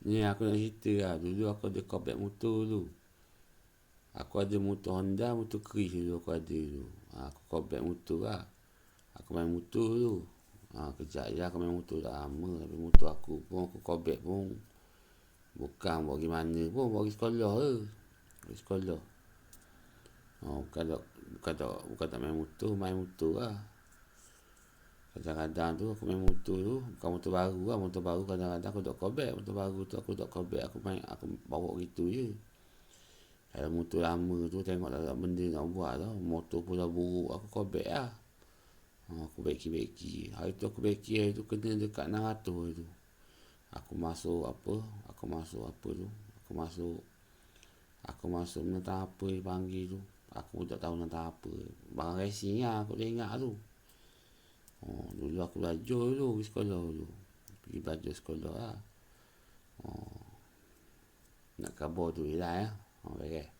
Ni aku nak cerita lah. Dulu aku ada kobek motor tu. Aku ada motor Honda, motor Chris dulu aku ada tu. Ha, aku kobek motor lah. Aku main motor tu. Ha, kejap je aku main motor dah lama. Tapi motor aku pun aku kobek pun. Bukan bawa pergi mana pun. Bawa pergi sekolah ke. Pergi sekolah. Oh, bukan tak, bukan tak, bukan tak main motor. Main motor lah. Kadang-kadang tu aku main motor tu. Bukan motor baru lah. Motor baru kadang-kadang aku tak kobek. Motor baru tu aku tak kobek. Aku main, aku bawa gitu je. Kalau motor lama tu tengok tak benda nak buat tau. Motor pun dah buruk. Aku kobek lah. Oh, aku beki-beki. Hari tu aku beki hari tu kena dekat 600 tu. Aku masuk apa? Aku masuk apa tu? Aku masuk Aku masuk menentang apa dia panggil tu. Aku tak tahu menentang apa. Barang racing lah aku ingat tu. Oh, dulu aku belajar dulu di sekolah dulu. Pergi belajar sekolah lah. Oh. Nak kabur tu lah ya. Oh, okay.